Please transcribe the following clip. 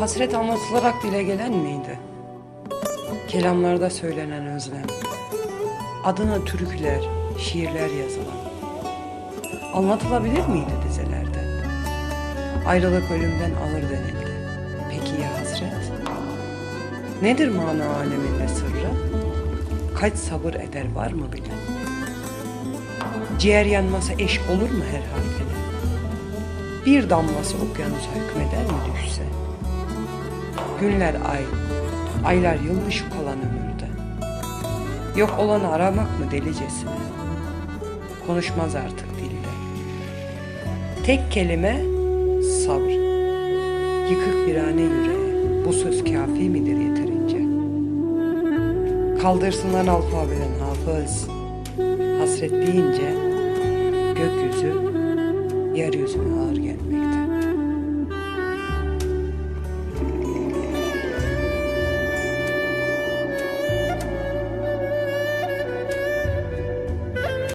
Hasret anlatılarak dile gelen miydi? Kelamlarda söylenen özlem. Adına türküler, şiirler yazılan. Anlatılabilir miydi dizelerde? Ayrılık ölümden alır denildi. Peki ya hasret? Nedir mana aleminde sırrı? Kaç sabır eder var mı bilen? Ciğer yanması eş olur mu her halkine? Bir damlası okyanusa hükmeder mi düşse? Günler ay, aylar yıl şu kalan ömürde. Yok olanı aramak mı delicesine? Konuşmaz artık dilde. Tek kelime sabır. Yıkık virane yüreğe bu söz kafi midir yeterince? Kaldırsınlar alfabeden hafız. Hasret deyince gökyüzü yeryüzüne ağır